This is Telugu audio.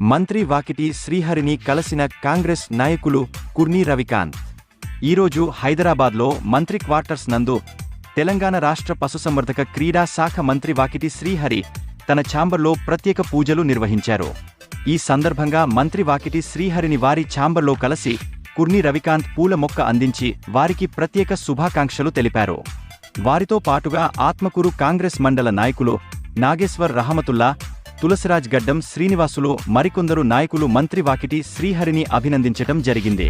మంత్రి వాకిటి శ్రీహరిని కలిసిన కాంగ్రెస్ నాయకులు కుర్నీ రవికాంత్. ఈరోజు హైదరాబాద్లో మంత్రి క్వార్టర్స్ నందు తెలంగాణ రాష్ట్ర పశుసంవర్ధక క్రీడా శాఖ మంత్రి వాకిటి శ్రీహరి తన ఛాంబర్లో ప్రత్యేక పూజలు నిర్వహించారు. ఈ సందర్భంగా మంత్రి వాకిటి శ్రీహరిని వారి ఛాంబర్లో కలిసి కుర్ని రవికాంత్ పూల మొక్క అందించి వారికి ప్రత్యేక శుభాకాంక్షలు తెలిపారు. వారితో పాటుగా ఆత్మకూరు కాంగ్రెస్ మండల నాయకులు నాగేశ్వర్ రహమతుల్లా తులసిరాజ్ గడ్డం శ్రీనివాసులు మరికొందరు నాయకులు మంత్రి వాకిటి శ్రీహరిని అభినందించటం జరిగింది.